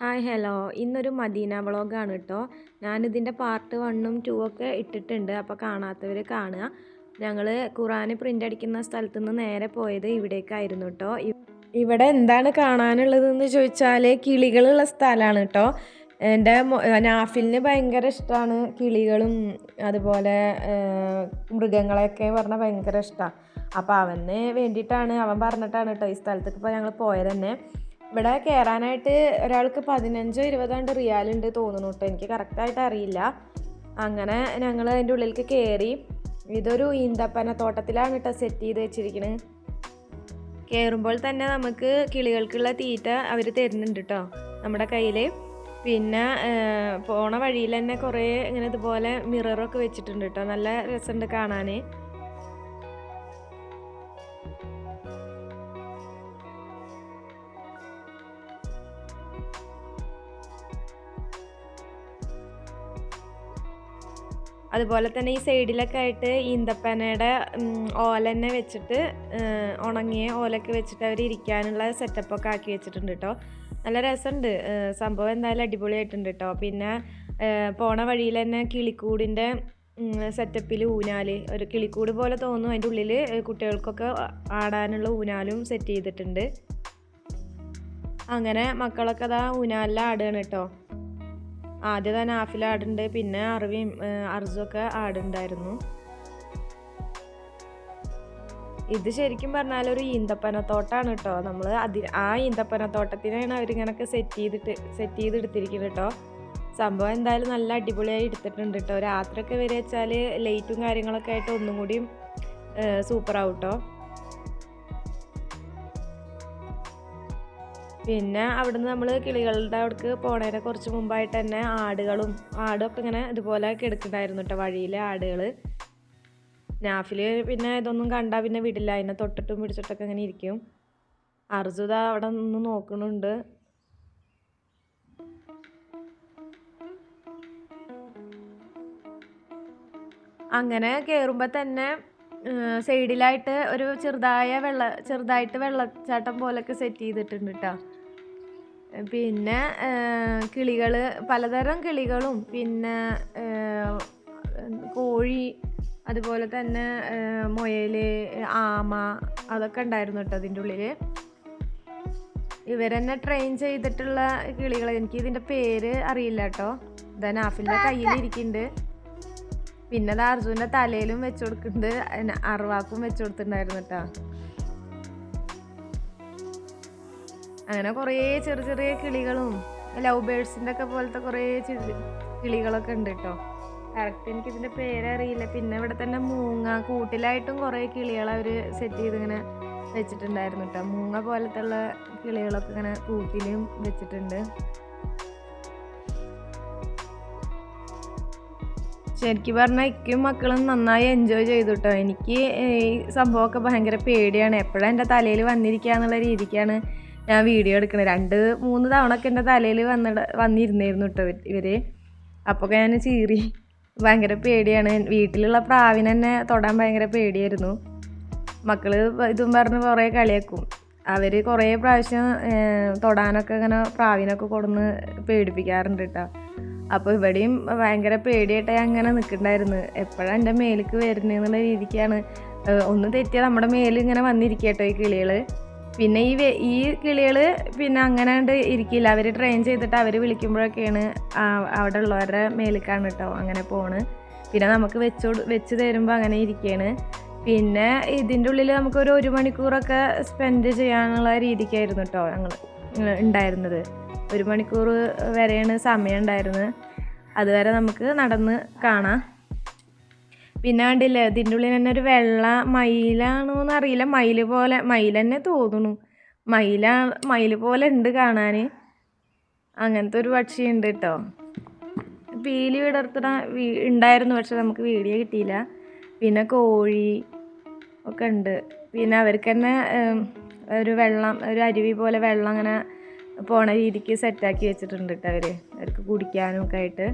Hi hello. ഇന്നൊരു Medina വ്ളോഗാണ് കേട്ടോ ഞാനിതിന്റെ പാർട്ട് വണ്ണും ടു ഒക്കെ ഇട്ടിട്ടുണ്ട്. അപ്പോൾ കാണാത്തവർ കാണുക. ഞങ്ങൾ ഖുറാൻ പ്രിന്റ് അടിക്കുന്ന സ്ഥലത്ത് നിന്ന് നേരെ പോയത് ഇവിടേക്കായിരുന്നു കേട്ടോ ഇവിടെ എന്താണ് കാണാനുള്ളതെന്ന് ചോദിച്ചാൽ കിളികളുള്ള സ്ഥലമാണ് കേട്ടോ എന്റെ നാഫിലിന് ഭയങ്കര ഇഷ്ടമാണ് കിളികളും അതുപോലെ മൃഗങ്ങളെയൊക്കെ പറഞ്ഞാൽ ഭയങ്കര ഇഷ്ടമാണ് അപ്പോൾ അവന് വേണ്ടിയിട്ടാണ് അവൻ പറഞ്ഞിട്ടാണ് കേട്ടോ ഈ സ്ഥലത്തേക്ക് ഇപ്പോൾ ഞങ്ങൾ പോയത് തന്നെ ഇവിടെ കയറാനായിട്ട് ഒരാൾക്ക് പതിനഞ്ചോ ഇരുപതാണ്ട് റിയാലുണ്ട് തോന്നുന്നു കേട്ടോ. എനിക്ക് കറക്റ്റായിട്ട് അറിയില്ല അങ്ങനെ ഞങ്ങൾ അതിന്റെ ഉള്ളിലേക്ക് കയറി ഇതൊരു ഈന്തപ്പന തോട്ടത്തിലാണ് കേട്ടോ സെറ്റ് ചെയ്ത് വെച്ചിരിക്കുന്നത് കയറുമ്പോൾ തന്നെ നമുക്ക് കിളികൾക്കുള്ള തീറ്റ അവർ തരുന്നുണ്ട് കേട്ടോ നമ്മുടെ കയ്യിൽ പിന്നെ പോണ വഴിയിൽ തന്നെ കുറേ ഇങ്ങനെ ഇതുപോലെ മിററൊക്കെ വെച്ചിട്ടുണ്ട് കേട്ടോ. നല്ല രസമുണ്ട് കാണാൻ അതുപോലെ തന്നെ ഈ സൈഡിലൊക്കെ ആയിട്ട് ഈന്തപ്പനയുടെ ഓല തന്നെ വെച്ചിട്ട് ഉണങ്ങിയ ഓലൊക്കെ വെച്ചിട്ട് അവർ ഇരിക്കാനുള്ള സെറ്റപ്പൊക്കെ ആക്കി വെച്ചിട്ടുണ്ട് കേട്ടോ നല്ല രസമുണ്ട് സംഭവം എന്തായാലും അടിപൊളിയായിട്ടുണ്ട് കേട്ടോ പിന്നെ പോണ വഴിയിൽ തന്നെ കിളിക്കൂടിന്റെ സെറ്റപ്പിൽ ഊനാൽ ഒരു കിളിക്കൂട് പോലെ തോന്നും അതിന്റെ ഉള്ളിൽ കുട്ടികൾക്കൊക്കെ ആടാനുള്ള ഊനാലും സെറ്റ് ചെയ്തിട്ടുണ്ട്. അങ്ങനെ മക്കളൊക്കെ അതാ ഊനാലിൽ ആടുകയാണ് കേട്ടോ ആദ്യം തന്നെ ആഫിൽ ആടുണ്ട് പിന്നെ അറവിയും അർജുമൊക്കെ ആടുണ്ടായിരുന്നു ഇത് ശരിക്കും പറഞ്ഞാൽ ഒരു ഈന്തപ്പനത്തോട്ടാണ് കേട്ടോ. നമ്മൾ അതി ആ ഈന്തപ്പനത്തോട്ടത്തിനാണ് അവരിങ്ങനൊക്കെ സെറ്റ് ചെയ്തിട്ട് സെറ്റ് ചെയ്ത് എടുത്തിരിക്കുന്നത് കേട്ടോ. സംഭവം എന്തായാലും നല്ല അടിപൊളിയായി എടുത്തിട്ടുണ്ട് കേട്ടോ. രാത്രിയൊക്കെ വരെ വെച്ചാൽ ലൈറ്റും കാര്യങ്ങളൊക്കെ ആയിട്ട് ഒന്നും കൂടിയും സൂപ്പറാവും കേട്ടോ. പിന്നെ അവിടുന്ന് നമ്മൾ കിളികളുടെ അവിടേക്ക് പോണേനെ കുറച്ച് മുമ്പായിട്ട് തന്നെ ആടുകളും ആടൊക്കെ ഇങ്ങനെ ഇതുപോലെ കിടക്കുന്നുണ്ടായിരുന്നു കേട്ടോ വഴിയിലെ ആടുകൾ നാഫിൽ പിന്നെ ഇതൊന്നും കണ്ടാൽ പിന്നെ വിടില്ല. അതിനെ തൊട്ടിട്ടും പിടിച്ചിട്ടൊക്കെ ഇങ്ങനെ ഇരിക്കും. അർജുത അവിടെ നിന്ന് നോക്കുന്നുണ്ട്. അങ്ങനെ കയറുമ്പോൾ തന്നെ സൈഡിലായിട്ട് ഒരു ചെറുതായ വെള്ള ചെറുതായിട്ട് വെള്ളച്ചാട്ടം പോലൊക്കെ സെറ്റ് ചെയ്തിട്ടുണ്ട് കേട്ടോ പിന്നെ കിളികൾ പലതരം കിളികളും. പിന്നെ കോഴി അതുപോലെ തന്നെ മുയൽ ആമ അതൊക്കെ ഉണ്ടായിരുന്നു കേട്ടോ അതിന്റെ ഉള്ളിൽ ഇവരെന്നെ ട്രെയിൻ ചെയ്തിട്ടുള്ള കിളികൾ എനിക്ക് ഇതിന്റെ പേര് അറിയില്ല കേട്ടോ. ഇതാ നാഫിന്റെ കയ്യിലിരിക്കുന്നുണ്ട് പിന്നെ അത് അർജുന്റെ തലയിലും വെച്ചു കൊടുക്കുന്നുണ്ട്. അറുവാക്കും വെച്ചു കൊടുത്തിട്ടുണ്ടായിരുന്നു കേട്ടോ. അങ്ങനെ കുറേ ചെറിയ ചെറിയ കിളികളും ലവ് ബേഡ്സിന്റെ ഒക്കെ പോലത്തെ കുറേ കിളികളൊക്കെ ഉണ്ട് കേട്ടോ കറക്റ്റ് എനിക്ക് ഇതിന്റെ പേരറിയില്ല. പിന്നെ ഇവിടെ തന്നെ മൂങ്ങ കൂട്ടിലായിട്ടും കുറേ കിളികൾ അവർ സെറ്റ് ചെയ്ത് ഇങ്ങനെ വെച്ചിട്ടുണ്ടായിരുന്നു കേട്ടോ മൂങ്ങ പോലത്തുള്ള കിളികളൊക്കെ ഇങ്ങനെ കൂട്ടിലും വെച്ചിട്ടുണ്ട്. ശരിക്കും പറഞ്ഞാൽ ഇക്കും മക്കളും നന്നായി എൻജോയ് ചെയ്തു കേട്ടോ എനിക്ക് ഈ സംഭവമൊക്കെ ഭയങ്കര പേടിയാണ്. എപ്പോഴാണ് എന്റെ തലയിൽ വന്നിരിക്കുക എന്നുള്ള രീതിക്കാണ് ഞാൻ വീഡിയോ എടുക്കണത് രണ്ട് മൂന്ന് തവണ ഒക്കെ എന്റെ തലയിൽ വന്ന വന്നിരുന്നായിരുന്നു കേട്ടോ ഇവർ അപ്പോൾ ഞാൻ ചീറി. ഭയങ്കര പേടിയാണ്. വീട്ടിലുള്ള പ്രാവിനെന്നെ തൊടാൻ ഭയങ്കര പേടിയായിരുന്നു. മക്കൾ ഇതും പറഞ്ഞ് കുറേ കളിയാക്കും. അവർ കുറേ പ്രാവശ്യം തൊടാനൊക്കെ ഇങ്ങനെ പ്രാവിനൊക്കെ കൊടുന്ന് പേടിപ്പിക്കാറുണ്ട് കേട്ടോ അപ്പോൾ ഇവിടെയും ഭയങ്കര പേടിയായിട്ട് അങ്ങനെ നിൽക്കണ്ടായിരുന്നു എപ്പോഴാണ് എന്റെ മേലേക്ക് വരുന്നതെന്നുള്ള രീതിക്കാണ്. ഒന്ന് തെറ്റിയാൽ നമ്മുടെ മേലിങ്ങനെ വന്നിരിക്കട്ടോ ഈ കിളികൾ പിന്നെ ഈ ഈ കിളികൾ പിന്നെ അങ്ങനെ ഇരിക്കില്ല. അവർ ട്രെയിൻ ചെയ്തിട്ട് അവർ വിളിക്കുമ്പോഴൊക്കെയാണ് അവിടെ ഉള്ളവരുടെ മേലിക്കാണ് കേട്ടോ അങ്ങനെ പോണ്. പിന്നെ നമുക്ക് വെച്ചു വെച്ച് തരുമ്പോൾ അങ്ങനെ ഇരിക്കുകയാണ് പിന്നെ ഇതിന്റെ ഉള്ളിൽ നമുക്കൊരു ഒരു മണിക്കൂറൊക്കെ സ്പെൻഡ് ചെയ്യാനുള്ള രീതിക്കായിരുന്നു കേട്ടോ ഞങ്ങൾ ഉണ്ടായിരുന്നത് ഒരു മണിക്കൂർ വരെയാണ് സമയം ഉണ്ടായിരുന്നത്. അതുവരെ നമുക്ക് നടന്ന് കാണാം. പിന്നെ കണ്ടില്ലേ ഇതിന്റെ ഉള്ളിൽ തന്നെ ഒരു വെള്ള മയിലാണോ എന്നറിയില്ല മയിൽ പോലെ മയിൽ തന്നെ തോന്നുന്നു. മയില മയിൽ പോലെ ഉണ്ട് കാണാൻ അങ്ങനത്തെ ഒരു പക്ഷി ഉണ്ട് കേട്ടോ. പീലി വിടർത്തണ ഉണ്ടായിരുന്നു പക്ഷെ നമുക്ക് വീഡിയോ കിട്ടിയില്ല. പിന്നെ കോഴി ഒക്കെ ഉണ്ട്. പിന്നെ അവർക്ക് തന്നെ ഒരു വെള്ളം ഒരു അരുവി പോലെ വെള്ളം അങ്ങനെ പോണ രീതിക്ക് സെറ്റാക്കി വെച്ചിട്ടുണ്ട് കേട്ടോ അവർ അവർക്ക് കുടിക്കാനും ഒക്കെ ആയിട്ട്.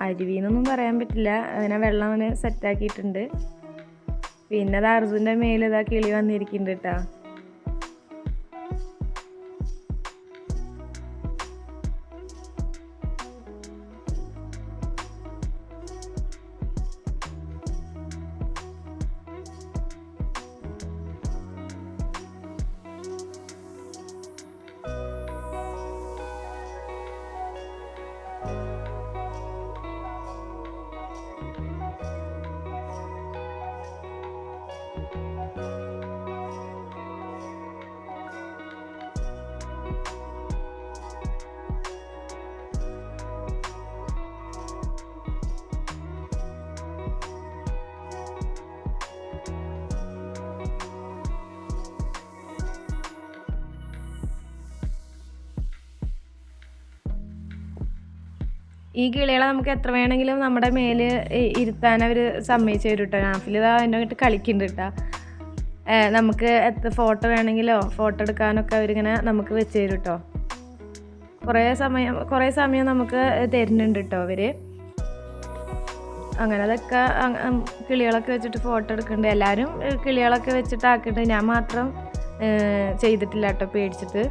അരുവിന്നൊന്നും പറയാൻ പറ്റില്ല. അങ്ങനെ വെള്ളം അങ്ങനെ സെറ്റാക്കിയിട്ടുണ്ട് പിന്നെ അത് അർജുന്റെ ഇതാ കിളി വന്നിരിക്കുന്നുണ്ട് കേട്ടോ ഈ കിളികളെ നമുക്ക് എത്ര വേണമെങ്കിലും നമ്മുടെ മേൽ ഇരുത്താൻ അവർ സമ്മതിച്ചു തരും കേട്ടോ നാഫിൽ ഇതാ എന്റെ ആയിട്ട് കളിക്കുന്നുണ്ട് കേട്ടോ നമുക്ക് എത്ര ഫോട്ടോ വേണമെങ്കിലോ ഫോട്ടോ എടുക്കാനൊക്കെ അവരിങ്ങനെ നമുക്ക് വെച്ച് തരും കേട്ടോ കുറേ സമയം കുറേ സമയം നമുക്ക് തരുന്നുണ്ട് കേട്ടോ അവർ അങ്ങനെ അതൊക്കെ കിളികളൊക്കെ വെച്ചിട്ട് ഫോട്ടോ എടുക്കുന്നുണ്ട്. എല്ലാവരും കിളികളൊക്കെ വെച്ചിട്ട് ആക്കുന്നുണ്ട് ഞാൻ മാത്രം ചെയ്തിട്ടില്ല കേട്ടോ പേടിച്ചിട്ട്.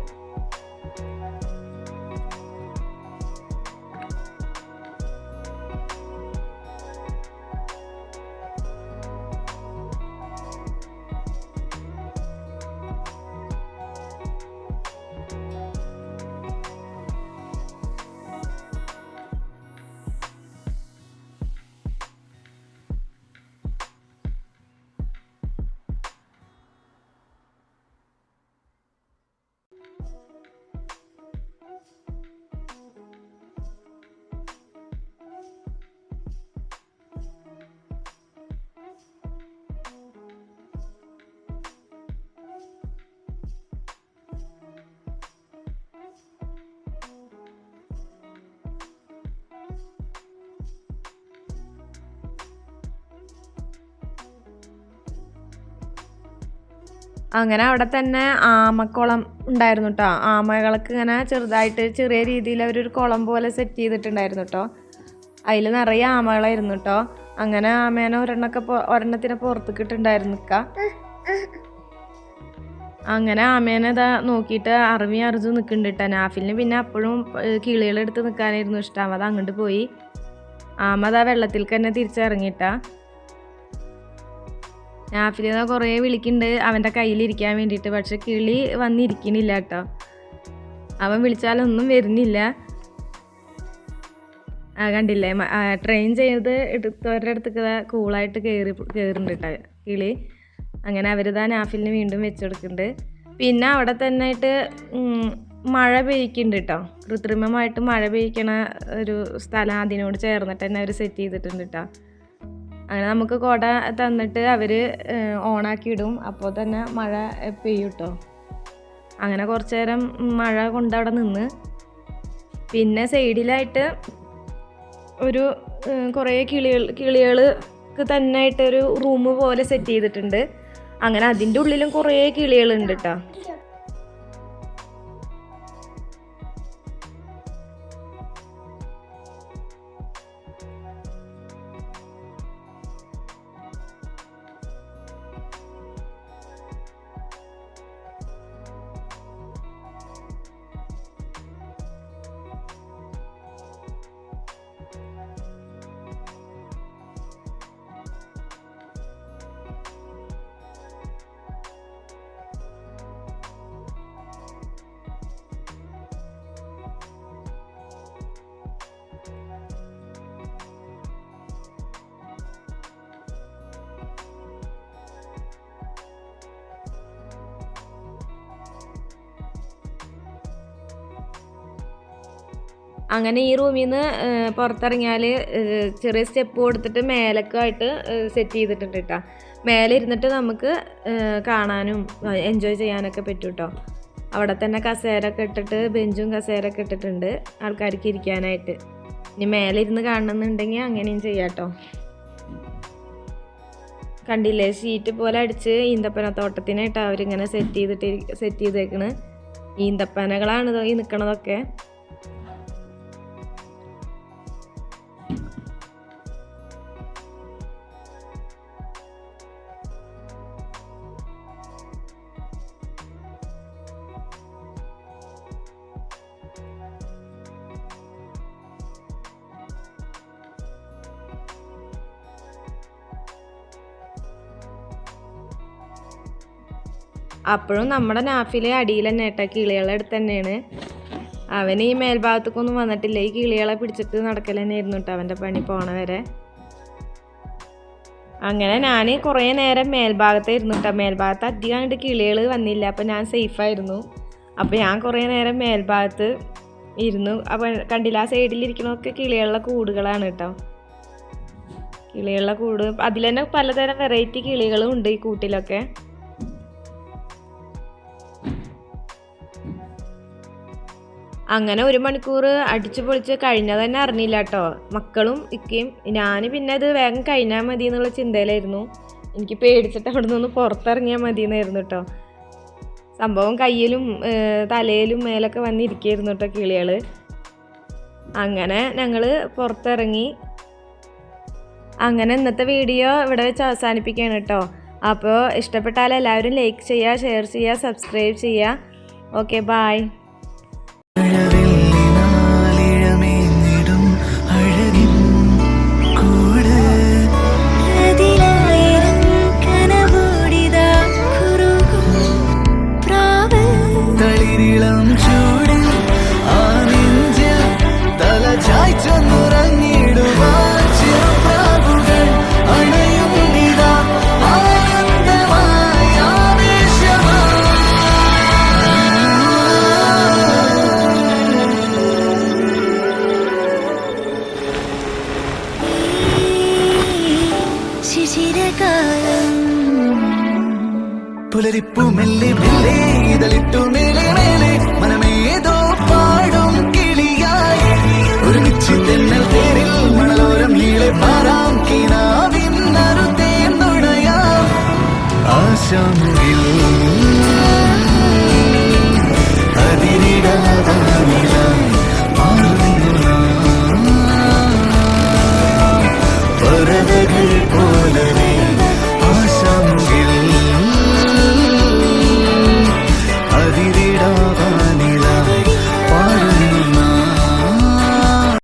അങ്ങനെ അവിടെ തന്നെ ആമക്കുളം ഉണ്ടായിരുന്നു കേട്ടോ ആമകൾക്ക് ഇങ്ങനെ ചെറുതായിട്ട് ചെറിയ രീതിയിൽ അവരൊരു കുളം പോലെ സെറ്റ് ചെയ്തിട്ടുണ്ടായിരുന്നു കേട്ടോ അതിൽ നിറയെ ആമകളായിരുന്നു കേട്ടോ അങ്ങനെ ആമേനെ ഒരെണ്ണൊക്കെ ഒരെണ്ണത്തിനെ പുറത്തേക്ക് ഇട്ടുണ്ടായിരുന്നു നിക്ക അങ്ങനെ ആമേനെ ഇതാ നോക്കിയിട്ട് അറവി അർജു നിൽക്കുന്നുണ്ട് നാഫിലിന് പിന്നെ അപ്പോഴും കിളികളെടുത്ത് നിൽക്കാനായിരുന്നു ഇഷ്ടം. അത് അങ്ങോട്ട് പോയി. ആമ അതാ വെള്ളത്തിൽ തന്നെ തിരിച്ചിറങ്ങിയിട്ടാ നാഫിലിത കുറേ വിളിക്കുന്നുണ്ട്. അവന്റെ കയ്യിലിരിക്കാൻ വേണ്ടിയിട്ട്. പക്ഷെ കിളി വന്നിരിക്കണില്ല കേട്ടോ. അവൻ വിളിച്ചാലൊന്നും വരുന്നില്ല. ആ കണ്ടില്ലേ? ട്രെയിൻ ചെയ്ത് എടുത്തവരുടെ അടുത്തേക്ക് കൂളായിട്ട് കയറി കയറുന്നുണ്ട് കിളി. അങ്ങനെ അവർ താൻ നാഫിലിന് വീണ്ടും വെച്ചെടുക്കുന്നുണ്ട്. പിന്നെ അവിടെ തന്നെ ആയിട്ട് മഴ പെയ്ക്കുന്നുണ്ട് കേട്ടോ. കൃത്രിമമായിട്ട് മഴ പെയ്ക്കണ ഒരു സ്ഥലം അതിനോട് ചേർന്നിട്ട് തന്നെ അവർ സെറ്റ് ചെയ്തിട്ടുണ്ട് കേട്ടോ. അങ്ങനെ നമുക്ക് കുട തന്നിട്ട് അവർ ഓണാക്കി ഇടും അപ്പോൾ തന്നെ മഴ പെയ്യും കേട്ടോ അങ്ങനെ കുറച്ച് നേരം മഴ കൊണ്ട് അവിടെ നിന്ന്. പിന്നെ സൈഡിലായിട്ട് ഒരു കുറേ കിളികൾ കിളികൾക്ക് തന്നെ ആയിട്ട് ഒരു റൂം പോലെ സെറ്റ് ചെയ്തിട്ടുണ്ട്. അങ്ങനെ അതിന്റെ ഉള്ളിലും കുറേ കിളികളുണ്ട് കേട്ടോ അങ്ങനെ ഈ റൂമിൽ നിന്ന് പുറത്തിറങ്ങിയാൽ ചെറിയ സ്റ്റെപ്പ് കൊടുത്തിട്ട് മേലക്കായിട്ട് സെറ്റ് ചെയ്തിട്ടുണ്ട് കേട്ടോ മേലെ ഇരുന്നിട്ട് നമുക്ക് കാണാനും എൻജോയ് ചെയ്യാനൊക്കെ പറ്റും കേട്ടോ അവിടെ തന്നെ കസേരൊക്കെ ഇട്ടിട്ട് ബെഞ്ചും കസേരൊക്കെ ഇട്ടിട്ടുണ്ട് ആൾക്കാർക്ക് ഇരിക്കാനായിട്ട്. ഇനി മേലെ ഇരുന്ന് കാണണമെന്നുണ്ടെങ്കിൽ അങ്ങനെയും ചെയ്യാം കേട്ടോ കണ്ടില്ലേ ഷീറ്റ് പോലെ അടിച്ച് ഈന്തപ്പന തോട്ടത്തിനായിട്ട് അവരിങ്ങനെ സെറ്റ് ചെയ്തിട്ട് സെറ്റ് ചെയ്തേക്കണ്. ഈന്തപ്പനകളാണ് ഈ നിൽക്കണതൊക്കെ അപ്പോഴും നമ്മുടെ നാഫിലെ അടിയിൽ തന്നെ ഏട്ടാ കിളികളെ അടുത്ത് തന്നെയാണ്. അവൻ ഈ മേൽഭാഗത്തേക്കൊന്നും വന്നിട്ടില്ല. ഈ കിളികളെ പിടിച്ചിട്ട് നടക്കൽ തന്നെയായിരുന്നു കേട്ടോ അവന്റെ പണി പോണ വരെ അങ്ങനെ ഞാൻ കുറേ നേരം മേൽഭാഗത്തെ ഇരുന്നു കേട്ടോ മേൽഭാഗത്ത് അധികം അങ്ങോട്ട് കിളികൾ വന്നില്ല. അപ്പം ഞാൻ സേഫായിരുന്നു. അപ്പോൾ ഞാൻ കുറേ നേരം മേൽഭാഗത്ത് ഇരുന്നു. അപ്പോൾ കണ്ടില്ല ആ സൈഡിലിരിക്കണമൊക്കെ കിളികളുടെ കൂടുകളാണ് കേട്ടോ കിളികളുടെ കൂട്. അതിൽ തന്നെ പലതരം വെറൈറ്റി കിളികളും ഉണ്ട് ഈ കൂട്ടിലൊക്കെ. അങ്ങനെ ഒരു മണിക്കൂർ അടിച്ചു പൊളിച്ച് കഴിഞ്ഞത് തന്നെ അറിഞ്ഞില്ല കേട്ടോ. മക്കളും ഇക്കയും ഞാൻ പിന്നെ അത് വേഗം കഴിഞ്ഞാൽ മതി എന്നുള്ള ചിന്തയിലായിരുന്നു. എനിക്ക് പേടിച്ചിട്ട് അവിടെ നിന്ന് പുറത്തിറങ്ങിയാൽ മതി എന്നായിരുന്നു കേട്ടോ. സംഭവം കയ്യിലും തലയിലും മേലൊക്കെ വന്നിരിക്കുകയായിരുന്നു കേട്ടോ കിളികൾ അങ്ങനെ ഞങ്ങൾ പുറത്തിറങ്ങി. അങ്ങനെ ഇന്നത്തെ വീഡിയോ ഇവിടെ വെച്ച് അവസാനിപ്പിക്കുകയാണ് കേട്ടോ. അപ്പോൾ ഇഷ്ടപ്പെട്ടാൽ എല്ലാവരും ലൈക്ക് ചെയ്യുക ഷെയർ ചെയ്യുക സബ്സ്ക്രൈബ് ചെയ്യുക. ഓക്കെ ബായ് പുലരിപ്പു മെല്ലെ മെല്ലെ ഇതളിട്ടു മേലെ മേലെ മനമേതോ പാടും കിളിയായി. ഒരുമിച്ച് തെന്നൽ തേരിൽ മണലോരം നീളെ പാറാം കിനാവിൻ നറുതേ നുണയാം. ആശാമുകിൽ അതിരിടാം